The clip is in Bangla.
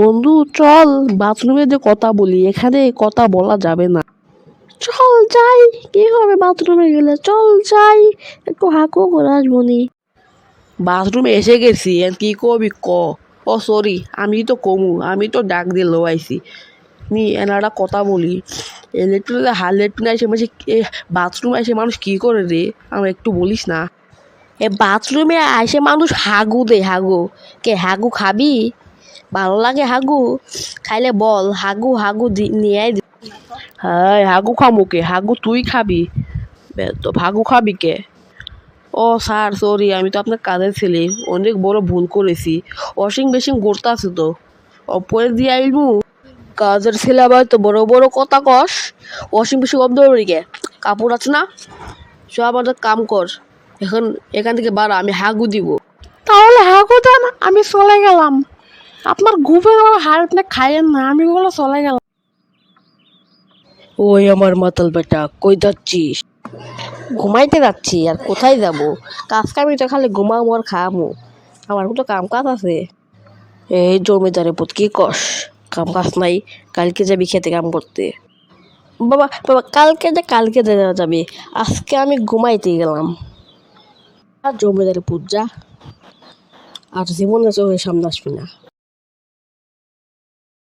বন্ধু, চল বাথরুমে যে কথা বলি, এখানে কথা বলা যাবে না। চল যাই, কি হবে বাথরুমে গেলে? চল যাই, একটু হাঁকো করে আসব নি বাথরুমে এসে গেছি কি কবি ক? ও সরি আমি তো কমু, আমি তো ডাক দিয়ে লো আইছি নি, এনারা কথা বলি। ইলেকট্রিক হাল ইলেকট্রিক এসে মাসে বাথরুমে এসে মানুষ কি করে রে? আমার একটু বলিস না? এ বাথরুমে এসে মানুষ হাগু দে, হাগু। কে, হাগু খাবি? ভালো লাগে হাগু। খাইলে বল, হাগু হাগু নিয়ে হ্যাঁ হাগু খামুকে হাগু তুই খাবি? তো হাগু খাবি কে? ও স্যার সরি আমি তো আপনার কাজের ছেলে। অনেক বড় ভুল করেছি। ওয়াশিং মেশিন গড়তে আছে তো। অপরে দিয়ে আইলমু কাজের ছেলে আবার তো বড় বড় কথা কস। ওয়াশিং মেশিন অব্দ কে? কাপড় আছে না? সব আমাদের কাম কর। এখন, এখান থেকে বাড়া, আমি হাগু দিব। তাহলে হাগু দেন, আমি চলে গেলাম। আপনার ঘুমের আমার হার্ট না খাইয়েন না, আমি ওগুলো চলে গেলাম। ওই আমার মাতাল বেটা, কই যাচ্ছিস? ঘুমাইতে যাচ্ছি, আর কোথায় যাব? কাজ কামি তো খালি ঘুমাবো আর খামো। আমার তো কাম কাজ আছে। এই জমিদারের পুত, কি কস? কাম কাজ নাই, কালকে যাবি খেতে কাম করতে। বাবা বাবা, কালকে যে কালকে যাবে, আজকে আমি ঘুমাইতে গেলাম। আর জমিদারের পুত যা। আর জীবনে চোখের সামনে আসবি না।